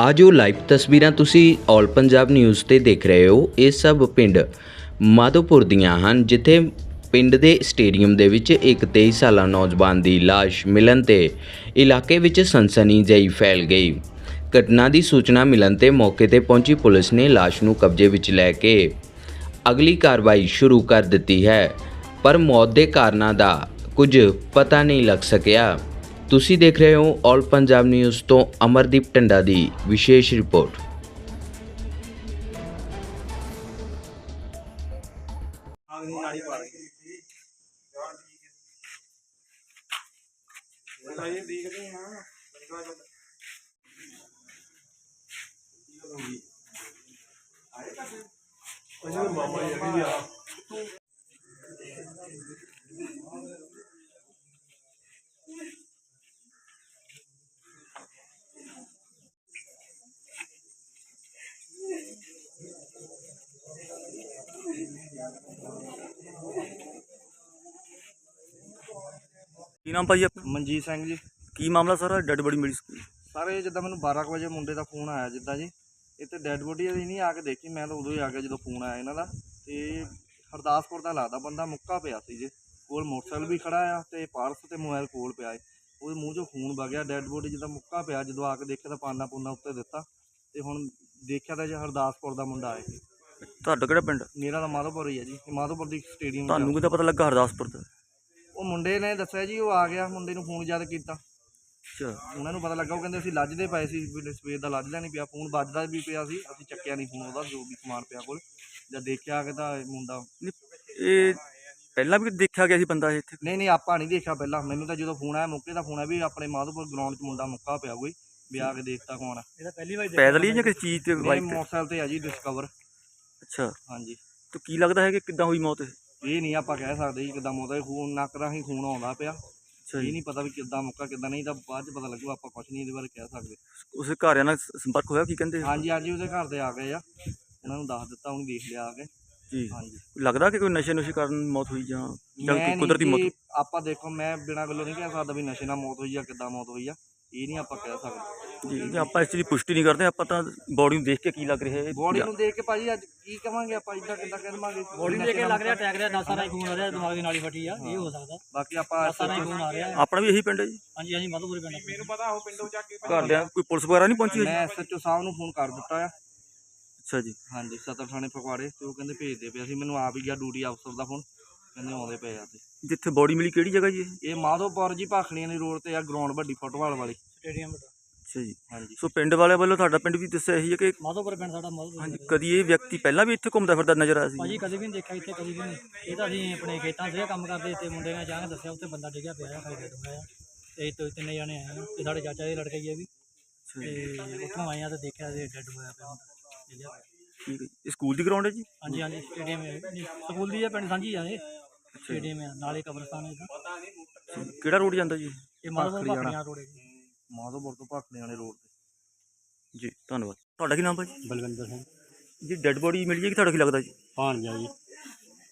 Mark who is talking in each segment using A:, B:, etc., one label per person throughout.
A: ਆ ਜੋ ਲਾਈਵ ਤਸਵੀਰਾਂ ਤੁਸੀਂ ਆਲ ਪੰਜਾਬ ਨਿਊਜ਼ ਤੇ ਦੇਖ ਰਹੇ ਹੋ। ਇਹ ਸਭ ਪਿੰਡ ਮਾਧੋਪੁਰ ਦੀਆਂ ਹਨ, ਜਿੱਥੇ ਪਿੰਡ ਦੇ ਸਟੇਡੀਅਮ ਦੇ ਵਿੱਚ ਇੱਕ 23 ਸਾਲਾ ਨੌਜਵਾਨ ਦੀ ਲਾਸ਼ ਮਿਲਣ ਤੇ ਇਲਾਕੇ ਵਿੱਚ ਸਨਸਨੀ ਜਈ ਫੈਲ ਗਈ। ਘਟਨਾ ਦੀ ਸੂਚਨਾ ਮਿਲਣ ਤੇ ਮੌਕੇ ਤੇ ਪਹੁੰਚੀ ਪੁਲਿਸ ਨੇ ਲਾਸ਼ ਨੂੰ ਕਬਜ਼ੇ ਵਿੱਚ ਲੈ ਕੇ ਅਗਲੀ ਕਾਰਵਾਈ ਸ਼ੁਰੂ ਕਰ ਦਿੱਤੀ ਹੈ। ਪਰ ਮੌਤ ਦੇ ਕਾਰਨਾਂ ਦਾ ਕੁਝ ਪਤਾ ਨਹੀਂ ਲੱਗ ਸਕਿਆ। ਤੁਸੀਂ ਦੇਖ ਰਹੇ ਹੋ ਆਲ ਪੰਜਾਬ ਨਿਊਜ਼ ਤੋਂ ਅਮਰਦੀਪ ਟੰਡਾ ਦੀ ਵਿਸ਼ੇਸ਼ ਰਿਪੋਰਟ
B: ਨਾਲੀ ਪਾ ਰਹੀ ਇਹ ਦੇਖਦੇ ਹਾਂ ਅਜੇ ਮਾਮਾ ਜੀ ਵੀ ਆ
C: ਕੀ ਨਾਮ ਭਾਜੀ ਆਪਣਾ?
B: ਮਨਜੀਤ ਸਿੰਘ ਜੀ।
C: ਕੀ ਮਾਮਲਾ ਸਾਰਾ ਡੈਡ ਬੜੀ ਮਿਲੀ ਸੀ
B: ਸਾਰੇ ਜਿੱਦਾਂ ਮੈਨੂੰ 12 ਕੁ ਵਜੇ ਮੁੰਡੇ ਦਾ ਫੋਨ ਆਇਆ ਜਿੱਦਾਂ ਜੀ। ਇੱਥੇ ਡੈੱਡ ਬੋਡੀ ਅਸੀਂ ਨਹੀਂ ਆ ਕੇ ਦੇਖੀ ਮੈਂ ਤਾਂ ਉਦੋਂ ਹੀ ਆ ਗਿਆ ਜਦੋਂ ਫੋਨ ਆਇਆ ਇਹਨਾਂ ਦਾ। ਤੇ ਹਰਦਾਸਪੁਰ ਦਾ ਲੱਗਦਾ ਬੰਦਾ ਮੁੱਕਾ ਪਿਆ ਸੀ ਜੀ। ਕੋਲ ਮੋਟਰਸਾਈਕਲ ਵੀ ਖੜਾ ਆ ਤੇ ਪਰਸ ਤੇ ਮੋਬਾਈਲ ਕੋਲ ਪਿਆ ਏ। ਉਹਦੇ ਮੂੰਹ 'ਚੋਂ ਖੂਨ ਵਗਿਆ ਡੈੱਡ ਬੋਡੀ ਜਿੱਦਾਂ ਮੁੱਕਾ ਪਿਆ ਜਦੋਂ ਆ ਕੇ ਦੇਖਿਆ ਤਾਂ ਪਾਨਾ ਪੁੰਨਾ ਉੱਤੇ ਦਿੱਤਾ। ਤੇ ਹੁਣ ਦੇਖਿਆ ਤਾਂ ਜੀ ਹਰਦਾਸਪੁਰ ਦਾ ਮੁੰਡਾ ਏ
C: ਤੁਹਾਡਾ ਕਿਹੜਾ ਪਿੰਡ?
B: ਮੇਰਾ ਤਾਂ ਮਾਧੋਪੁਰ ਹੀ ਆ ਜੀ। ਮਾਧੋਪੁਰ ਦੀ ਸਟੇਡੀਅਮ
C: ਤੁਹਾਨੂੰ ਕਿਦਾਂ ਪਤਾ ਲੱਗਾ ਹਰਦਾਸਪੁਰ ਦਾ
B: ਉਹ ਮੁੰਡੇ ਨੇ ਦੱਸਿਆ ਜੀ ਉਹ ਆ ਗਿਆ ਮੁੰਡੇ ਨੂੰ ਫੋਨ ਜਦ ਕੀਤਾ।
C: ਅੱਛਾ।
B: ਉਹਨਾਂ ਨੂੰ ਪਤਾ ਲੱਗਾ ਉਹ ਕਹਿੰਦੇ ਅਸੀਂ ਲੱਜਦੇ ਪਏ ਸੀ ਵੀ ਸਵੇਰ ਦਾ ਲੱਜਦਾ ਨਹੀਂ ਪਿਆ ਫੋਨ ਵੱਜਦਾ ਵੀ ਪਿਆ ਸੀ ਅਸੀਂ ਚੱਕਿਆ ਨਹੀਂ ਫੋਨ ਉਹਦਾ ਜੋ ਵੀ ਸਮਾਨ ਪਿਆ ਕੋਲ। ਜਦ ਦੇਖਿਆ ਕਿ ਤਾਂ ਇਹ ਮੁੰਡਾ
C: ਨਹੀਂ, ਇਹ ਪਹਿਲਾਂ ਵੀ ਦੇਖਿਆ ਗਿਆ ਸੀ ਬੰਦਾ ਇਹ ਇੱਥੇ?
B: ਨਹੀਂ ਨਹੀਂ ਆਪਾਂ ਨਹੀਂ ਦੇਖਿਆ ਪਹਿਲਾਂ। ਮੈਨੂੰ ਤਾਂ ਜਦੋਂ ਫੋਨ ਆਇਆ ਮੌਕੇ ਦਾ ਫੋਨ ਆਇਆ ਵੀ ਆਪਣੇ ਮਾਧੋਪੁਰ ਗਰਾਊਂਡ 'ਚ ਮੁੰਡਾ ਮੁੱਕਾ ਪਿਆ ਕੋਈ ਵੀ ਆ ਕੇ ਦੇਖਤਾ ਕੌਣ ਆ। ਇਹਦਾ ਪਹਿਲੀ ਵਾਰ
C: ਪੈਦਲ ਹੀ ਜਾਂ ਕਿਸੇ ਚੀਜ਼ ਤੇ ਬਾਈਕ ਤੇ?
B: ਮੋਟਰਸਾਈਕਲ ਤੇ ਆ ਜੀ ਡਿਸਕਵਰ
C: ਅੱਛਾ।
B: ਹਾਂਜੀ।
C: ਤੇ ਕੀ ਲੱਗਦਾ ਹੈ ਕਿ ਕਿੱਦਾਂ ਹੋਈ ਮੌਤ ਇਹ?
B: ਇਹ ਨਹੀਂ ਆਪਾਂ ਕਹਿ ਸਕਦੇ ਜੀ ਕਿੱਦਾਂ ਮੋਦਾ ਖੂਨ ਨੱਕ ਰਾਹੀਂ ਖੂਨ ਆਉਂਦਾ ਪਿਆ। ਇਹ
C: ਜੀ।
B: ਨਹੀਂ ਪਤਾ ਵੀ ਕਿੱਦਾਂ ਮੁੱਕਾ ਕਿੱਦਾਂ ਨਹੀਂ ਤਾਂ ਬਾਅਦ 'ਚ ਪਤਾ ਲੱਗੂ ਆਪਾਂ ਕੁਝ ਨਹੀਂ ਇਹਦੇ ਬਾਰੇ ਕਹਿ ਸਕਦੇ।
C: ਉਸੇ ਘਰਿਆਂ ਨਾਲ ਸੰਪਰਕ ਹੋਇਆ ਕੀ ਕਹਿੰਦੇ?
B: ਹਾਂਜੀ ਹਾਂਜੀ ਉਹਦੇ ਘਰ ਦੇ ਆ ਗਏ ਆ। ਉਹਨਾਂ ਨੂੰ ਦੱਸ ਦਿੱਤਾ ਉਹਨੂੰ ਦੇਖ ਲਿਆ ਆ ਕੇ।
C: ਜੀ।
B: ਹਾਂਜੀ।
C: ਲੱਗਦਾ ਕਿ ਕੋਈ ਨਸ਼ੇ ਨੁਸ਼ੇ ਕਾਰਨ ਮੌਤ ਹੋਈ ਜਾਂ ਜਾਂ ਕੁਦਰਤੀ ਮੌਤ
B: ਜੀ, ਆਪਾਂ ਦੇਖੋ ਮੈਂ ਬਿਨਾਂ ਗੱਲੋਂ ਨਹੀਂ ਕਹਿ ਸਕਦਾ ਵੀ ਨਸ਼ੇ ਨਾਲ ਮੌਤ ਹੋਈ ਆ ਕਿੱਦਾਂ ਮੌਤ ਹੋਈ ਆ। ਇਹ ਨਹੀਂ ਆਪਾਂ ਕਹਿ ਸਕਦੇ।
C: ਜੀ ਜੇ ਆਪਾਂ ਇਸ ਚੀਜ਼ ਦੀ ਪੁਸ਼ਟੀ ਨਹੀਂ ਕਰਦੇ ਆਪਾਂ ਤਾਂ ਬਾਡੀ ਨੂੰ ਦੇਖ ਕੇ ਕੀ ਲੱਗ ਰਿਹਾ ਹੈ
B: ਬੋਡੀ ਨੂੰ ਦੇਖ ਕੇ ਭਾਜੀ ਅੱਜ ਕੀ ਕਵਾਂਗੇ ਆਪਾਂ ਇਦਾਂ ਕਿੱਦਾਂ ਕਹਿ ਦਵਾਂਗੇ?
D: ਬੋਡੀ ਦੇਖ ਕੇ ਲੱਗ ਰਿਹਾ ਅਟੈਕ ਦਾ ਨਸਾਂ ਨਾਲ ਖੂਨ ਆ ਰਿਹਾ ਦਿਮਾਗ ਦੀ ਨਾਲੀ ਫਟੀ ਆ ਇਹ ਹੋ ਸਕਦਾ।
B: ਬਾਕੀ ਆਪਾਂ
D: ਨਸਾਂ ਨਾਲ ਖੂਨ ਆ ਰਿਹਾ।
C: ਆਪਣਾ ਵੀ ਇਹੀ ਪਿੰਡ ਹੈ ਜੀ।
D: ਹਾਂਜੀ ਹਾਂਜੀ ਮਧੂਪੁਰ ਪਿੰਡ ਮੈਨੂੰ
C: ਘਰਦਿਆਂ ਕੋਈ ਪੁਲਿਸ ਵਗੈਰਾ ਨਹੀਂ ਪਹੁੰਚੀ ਹੋਈ
B: ਮੈਂ ਐਸਐਚਓ ਸਾਹਿਬ ਨੂੰ ਫੋਨ ਕਰ ਦਿੱਤਾ ਆ।
C: ਅੱਛਾ ਜੀ।
B: ਹਾਂਜੀ ਸਦਰ ਥਾਣੇ ਫਗਵਾੜੇ ਤੇ ਉਹ ਕਹਿੰਦੇ ਭੇਜਦੇ ਪਏ ਸੀ ਮੈਨੂੰ ਆਪ ਹੀ ਗਿਆ ਡਿਊਟੀ ਅਫਸਰ ਦਾ ਫੋਨ। ਕਹਿੰਦੇ ਆਉਂਦੇ ਪਏ ਆ ਤੇ।
C: ਜਿੱਥੇ ਬਾਡੀ ਮਿਲੀ ਕਿਹੜੀ ਜਗ੍ਹਾ ਜੀ ਇਹ?
B: ਇਹ ਮਾਧੋਪੁਰ ਜੀ ਭਾਖੜੀਆਂ ਦੀ ਰੋਡ ਤੇ ਆ ਗਰਾਊਂਡ ਵੱਡੀ ਫੁੱਟਬਾਲ ਵਾਲੀ
D: ਸਟੇਡੀਅਮ
C: ਅੱਛਾ ਜੀ।
B: ਹਾਂਜੀ।
C: ਸੋ ਪਿੰਡ ਵਾਲਿਆਂ ਵੱਲੋਂ ਤੁਹਾਡਾ ਪਿੰਡ ਵੀ ਦੱਸਿਆ ਇਹੀ ਹੈ ਕਿ
D: ਮਧੂਪੁਰ ਪਿੰਡ ਸਾਡਾ ਮਧੂਪੁਰ
C: ਹਾਂਜੀ ਕਦੀ ਇਹ ਵਿਅਕਤੀ ਪਹਿਲਾਂ ਵੀ ਇੱਥੇ ਘੁੰਮਦਾ ਫਿਰਦਾ ਨਜ਼ਰ ਆਇਆ ਸੀ?
D: ਭਾਜੀ ਕਦੇ ਵੀ ਨਹੀਂ ਦੇਖਿਆ ਇੱਥੇ ਕਦੀ ਵੀ ਨਹੀਂ। ਇਹ ਤਾਂ ਅਸੀਂ ਆਪਣੇ ਖੇਤਾਂ 'ਚ ਕੰਮ ਕਰਦੇ ਤੇ ਮੁੰਡੇ ਨੇ ਅਚਾਨਕ ਦੱਸਿਆ ਉੱਥੇ ਬੰਦਾ ਡਿੱਗਿਆ ਪਿਆ ਆ ਖਾਈ ਡੂੰਗਾ ਆ ਤੇ ਇਹ ਤੋਂ ਤਿੰਨੇ ਜਾਣੇ ਆਏ ਆ ਤੇ ਸਾਡੇ ਚਾਚਾ ਦੇ ਲੜਕੇ ਹੀ ਆ ਵੀ।
C: ਅੱਛਾ
D: ਤੇ ਉੱਥੋਂ ਆਏ ਆ ਤੇ ਦੇਖਿਆ ਤੇ ਡੈੱਡ ਹੋਇਆ ਪਿਆ ਹੁੰਦਾ ਡਿੱਗਿਆ ਪਿਆ।
C: ਠੀਕ ਹੈ ਜੀ। ਇਹ ਸਕੂਲ ਦੀ ਗਰਾਊਂਡ ਹੈ ਜੀ?
D: ਹਾਂਜੀ ਹਾਂਜੀ ਸਟੇਡੀਅਮ ਸਕੂਲ ਦੀ ਆ ਪਿੰਡ ਸਾਂਝੀ ਆ ਇਹ। ਸਟੇਡੀਅਮ ਆ ਨਾਲੇ ਕਬਰਸਤਾਨ ਹੈ ਇਹਦਾ
C: ਅੱਛਾ ਜੀ। ਕਿਹੜਾ ਰੋਡ ਜਾਂਦਾ ਜੀ?
D: ਇਹ ਮਧੂਪੁਰ ਭਾਖੜੀਆਂ ਰੋਡ ਹੈ ਜੀ।
B: ਮਾਧੋਪੁਰ ਤੋਂ ਭਾਖੜੀਆਂ ਵਾਲੇ ਰੋਡ ਤੇ।
C: ਜੀ ਧੰਨਵਾਦ। ਤੁਹਾਡਾ ਕੀ ਨਾਮ ਭਾਜੀ
D: ਬਲਵਿੰਦਰ ਸਿੰਘ।
C: ਜੀ ਡੈੱਡ ਬੋਡੀ ਮਿਲੀ ਹੈ ਕਿ ਤੁਹਾਡਾ ਕੀ ਲੱਗਦਾ ਜੀ?
D: ਭਾਣਜਾ ਜੀ।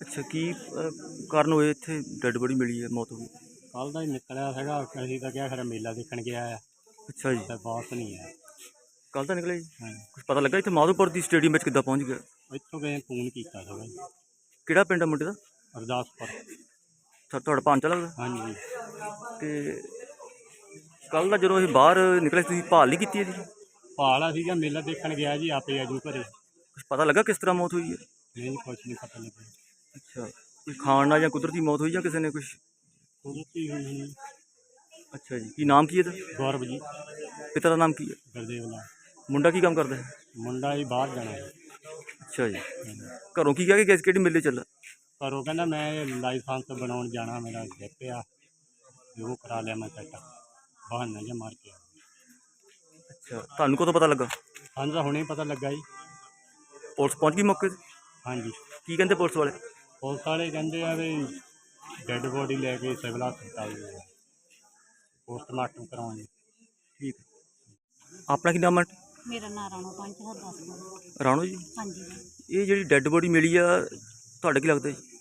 C: ਅੱਛਾ ਕੀ ਅਹ, ਕਾਰਨ ਹੋਏ ਇੱਥੇ ਡੈੱਡ ਬੋਡੀ ਮਿਲੀ ਹੈ ਮੌਤ ਹੋ ਗਈ
D: ਕੱਲ ਦਾ ਹੀ ਨਿਕਲਿਆ ਸੀਗਾ ਅਸੀਂ ਤਾਂ ਕਿਹਾ ਖਰਾ ਮੇਲਾ ਦੇਖਣ ਗਿਆ ਆ।
C: ਅੱਛਾ ਜੀ।
D: ਤੇ ਵਾਪਸ ਨਹੀਂ ਆਇਆ।
C: ਕੱਲ ਤਾਂ ਨਿਕਲਿਆ ਜੀ?
D: ਹਾਂ।
C: ਕੁਝ ਪਤਾ ਲੱਗਾ ਇੱਥੇ ਮਾਧੋਪੁਰ ਦੀ ਸਟੇਡੀਅਮ ਵਿੱਚ ਕਿੱਦਾਂ ਪਹੁੰਚ ਗਿਆ?
D: ਇੱਥੋਂ ਗਏ ਫੋਨ ਕੀਤਾ ਸੀਗਾ ਜੀ।
C: ਕਿਹੜਾ ਪਿੰਡ ਆ ਮੁੰਡੇ ਦਾ?
D: ਅਰਦਾਸਪੁਰ।
C: ਤੁਹਾ- ਤੁਹਾਡਾ ਭਾਂਚਾ ਲੱਗਦਾ?
D: ਹਾਂਜੀ
C: ਤੇ ਕੱਲ ਦਾ ਜਦੋਂ ਇਹ ਬਾਹਰ ਨਿਕਲੇ ਤੁਸੀਂ ਭਾਲ ਨਹੀਂ ਕੀਤੀ ਇਹਦੀ?
D: ਭਾਲਾ ਸੀਗਾ ਮੇਲਾ ਦੇਖਣ ਗਿਆ ਜੀ ਆਪੇ ਆਜੂ ਘਰੇ।
C: ਕੁਝ ਪਤਾ ਲੱਗਾ ਕਿਸ ਤਰ੍ਹਾਂ ਮੌਤ ਹੋਈ ਹੈ?
D: ਨਹੀਂ ਕੁਛ ਨਹੀਂ ਪਤਾ ਲੱਗਿਆ।
C: ਅੱਛਾ ਕੋਈ ਖਾਣ ਨਾਲ ਜਾਂ ਕੁਦਰਤੀ ਮੌਤ ਹੋਈ ਜਾਂ ਕਿਸੇ ਨੇ ਕੁਝ
D: ਕੁਦਰਤੀ ਹੋਈ ਹੋਣੀ
C: ਅੱਛਾ ਜੀ ਕੀ ਨਾਮ ਕੀ ਇਹਦਾ?
D: ਗੌਰਵ ਜੀ।
C: ਪਿਤਾ ਦਾ ਨਾਮ ਕੀ ਹੈ?
D: ਗੁਰਦੇਵ ਨਾਲ
C: ਮੁੰਡਾ ਕੀ ਕੰਮ ਕਰਦਾ ਹੈ?
D: ਮੁੰਡਾ ਹੀ ਬਾਹਰ ਜਾਣਾ ਹੈ।
C: ਅੱਛਾ ਜੀ। ਘਰੋਂ ਕੀ ਕਹਿ ਕੇ ਗੈਸ ਕਿਹੜੀ ਮੇਲੇ ਚੱਲਾ?
D: ਪਰ ਉਹ ਕਹਿੰਦਾ ਮੈਂ ਲਾਇਸੈਂਸ ਬਣਾਉਣ ਜਾਣਾ ਮੇਰਾ ਜਿੱਪ ਆ ਵੀ ਉਹ ਕਰਾ ਲਿਆ ਮੈਂ ਸੈੱਟ ਬਹਾਨਾ ਜਿਹਾ ਮਾਰ ਕੇ
C: ਅੱਛਾ ਤੁਹਾਨੂੰ ਕਦੋਂ ਪਤਾ ਲੱਗਾ?
D: ਸਾਨੂੰ ਤਾਂ ਹੁਣੇ ਹੀ ਪਤਾ ਲੱਗਾ ਜੀ।
C: ਪੁਲਿਸ ਪਹੁੰਚ ਗਈ ਮੌਕੇ ਤੇ?
D: ਹਾਂਜੀ।
C: ਕੀ ਕਹਿੰਦੇ ਪੁਲਿਸ ਵਾਲੇ?
D: ਪੁਲਿਸ ਵਾਲੇ ਕਹਿੰਦੇ ਆ ਵੀ ਡੈੱਡ ਬੋਡੀ ਲੈ ਕੇ ਸਿਵਲ ਹਸਪਤਾਲ ਪੋਸਟਮਾਰਟਮ ਕਰਾਉਣ।
C: ਠੀਕ। ਆਪਣਾ ਕੀ ਨਾਮ ਹੈ?
E: ਮੇਰਾ ਨਾਂ ਰਾਣੋ ਪੰਚ ਹਰਦਾਸਪੁਰ
C: ਰਾਣੋ ਜੀ?
E: ਹਾਂਜੀ।
C: ਇਹ ਜਿਹੜੀ ਡੈੱਡ ਬੋਡੀ ਮਿਲੀ ਆ ਤੁਹਾਡਾ ਕੀ ਲੱਗਦਾ? ਜੀ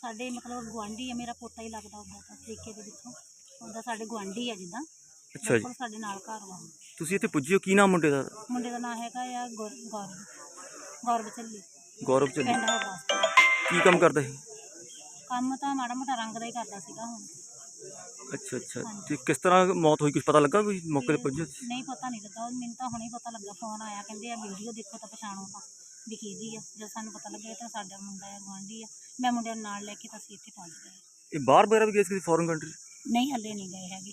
E: ਸਾਡੇ ਮਤਲਬ ਗੁਆਂਢੀ ਆ ਮੇਰਾ ਪੋਤਾ ਹੀ ਲੱਗਦਾ ਹੁੰਦਾ ਤਾਂ ਤਰੀਕੇ ਦੇ ਵਿੱਚੋਂ। ਉਹਦਾ ਸਾਡੇ ਗੁਆਂਢੀ ਆ ਜਿੱਦਾਂ।
C: ਅੱਛਾ ਜੀ।
E: ਬਿਲਕੁਲ ਸਾਡੇ ਨਾਲ ਘਰ ਵਾ।
C: ਤੁਸੀਂ ਇੱਥੇ ਪੁੱਜੇ ਹੋ? ਕੀ ਨਾਮ ਮੁੰਡੇ ਦਾ?
E: ਮੁੰਡੇ ਦਾ ਨਾਮ ਹੈਗਾ ਆ ਗੌਰ ਗੌਰਵ ਗੌਰਵ ਚੱਲੀ
C: ਗੌਰਵ ਚੱਲੀ
E: ਪਿੰਡ ਹਰਦਾਸਪੁਰ
C: ਕੀ ਕੰਮ ਕਰਦਾ ਸੀ?
E: ਕੰਮ ਤਾਂ ਮਾੜਾ ਮੋਟਾ ਰੰਗ ਦਾ ਹੀ ਕਰਦਾ ਸੀਗਾ ਹੁਣ।
C: ਅੱਛਾ ਅੱਛਾ। ਤੇ ਕਿਸ ਤਰ੍ਹਾਂ ਮੌਤ ਹੋਈ? ਕੁਝ ਪਤਾ ਲੱਗਾ ਕੋਈ? ਮੌਕੇ ਤੇ ਪੁੱਜੇ?
E: ਨਹੀਂ ਪਤਾ ਨਹੀਂ ਲੱਗਾ। ਮੈਨੂੰ ਤਾਂ ਹੁਣੇ ਹੀ ਪਤਾ ਲੱਗਾ। ਫੋਨ ਆਇਆ ਕਹਿੰਦੇ ਆ ਵੀਡੀਓ ਦੇਖੋ ਤਾਂ ਪਛਾਣੋ ਤਾਂ। ਵੀ ਕਿਹਦੀ ਆ। ਜਦ ਸਾਨੂੰ ਪਤਾ ਲੱਗਿਆ ਤਾਂ ਸਾਡਾ ਮੁੰਡਾ ਆ ਗੁਆਂਢੀ ਆ। ਮੈਂ ਮੁੰਡੇ ਨੂੰ ਨਾਲ ਲੈ ਕੇ ਤਾਂ ਅਸੀਂ ਇੱਥੇ ਪਹੁੰਚ ਗਏ।
C: ਇਹ ਬਾਹਰ ਵਗੈਰਾ ਵੀ ਗਏ ਸੀ ਫੋਰਨ ਕੰਟਰੀ
E: ਨਹੀਂ ਹੱਲੇ ਨਹੀਂ ਗਏ ਹੈਗੇ।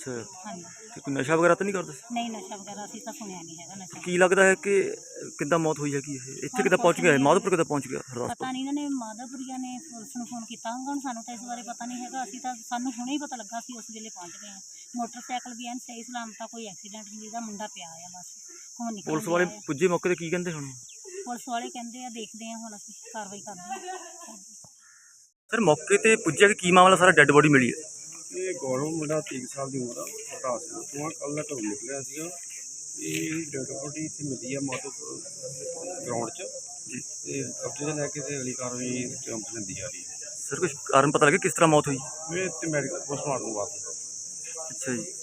C: ਅੱਛਾ।
E: ਹਾਂਜੀ।
C: ਤੇ ਕੋਈ ਨਸ਼ਾ ਵਗੈਰਾ ਤਾਂ ਨਹੀਂ ਕਰਦਾ? ਸੀ
E: ਨਹੀਂ ਨਸ਼ਾ ਵਗੈਰਾ ਅਸੀਂ ਤਾਂ ਸੁਣਿਆ ਨਹੀਂ ਹੈਗਾ ਨਸ਼ਾ।
C: ਕੀ ਲੱਗਦਾ ਹੈ ਕਿ ਕਿੱਦਾਂ ਮੌਤ ਹੋਈ ਹੈ ਕੀ ਇਹ? ਇੱਥੇ ਕਿੱਦਾਂ ਪਹੁੰਚ ਗਿਆ? ਮਾਧੋਪੁਰ ਕਿੱਦਾਂ ਪਹੁੰਚ ਗਿਆ? ਹਰਦਾਸਪੁਰ।
E: ਪਤਾ ਨਹੀਂ ਇਹਨਾਂ ਨੇ ਮਾਧਵਪੁਰੀਆ ਨੇ ਪੁਲਿਸ ਨੂੰ ਫੋਨ ਕੀਤਾ ਹੋਊਗਾ ਹੁਣ ਸਾਨੂੰ ਤਾਂ ਇਸ ਬਾਰੇ ਪਤਾ ਨਹੀਂ ਹੈਗਾ। ਅਸੀਂ ਤਾਂ ਸਾਨੂੰ ਹੁਣੇ ਹੀ ਪਤਾ ਲੱਗਾ ਸੀ ਉਸ ਵੇਲੇ ਪਹੁੰਚ ਗਏ ਹਾਂ। ਮੋਟਰਸਾਈਕਲ ਵੀ ਐਨ ਸਹੀ ਸਲਾਮਤ ਆ ਕੋਈ ਐਕਸੀਡੈਂਟ ਨਹੀਂ ਜਿਹਦਾ ਮੁੰਡਾ ਪਿਆ ਆ ਬਸ ਹੁਣ ਨਿਕਲ
C: ਪੁਲਿਸ ਵਾਲੇ ਪੁੱਜੇ ਮੌਕੇ ਤੇ ਕੀ ਕਹਿੰਦੇ ਹੁਣ?
E: ਪੁਲਿਸ ਵਾਲੇ ਕਹਿੰਦੇ ਆ ਦੇਖਦੇ ਆ ਹੁਣ ਅਸੀਂ ਕਾਰਵਾਈ ਕਰਦੇ ਹਾਂ
C: ਸਰ ਮੌਕੇ ਤੇ ਪੁੱਜਿਆ ਕਿ ਕੀ ਮਾਮਲਾ ਸਾਰਾ ਡੈੱਡ ਬੋਡੀ ਮਿਲੀ ਹੈ?
F: ਇਹ ਗੌਰਵ ਮੁੰਡਾ 30 ਸਾਲ ਦੀ ਉਮਰ ਆ ਹਰਦਾਸਪੁਰ ਤੋਂ ਆ ਕੱਲ ਦਾ ਘਰੋਂ ਨਿਕਲਿਆ ਸੀਗਾ। ਇਹ ਡੈਡ ਬੋਡੀ ਇੱਥੇ ਮਿਲੀ ਆ ਮਾਧੋਪੁਰ ਗਰਾਊਂਡ 'ਚ। ਤੇ ਕਬਜ਼ੇ 'ਚ ਲੈ ਕੇ ਤੇ ਅਗਲੀ ਕਾਰਵਾਈ ਚੰਪ ਲੈਂਦੀ ਜਾ ਰਹੀ ਹੈ।
C: ਸਰ ਕੁਝ ਕਾਰਨ ਪਤਾ ਲੱਗਾ ਕਿਸ ਤਰ੍ਹਾਂ ਮੌਤ ਹੋਈ?
F: ਇਹ ਤੇ ਮੈਡੀਕਲ ਪੋਸਟਮਾਰਟਮ ਬਾਅਦ
C: ਅੱਛਾ ਜੀ।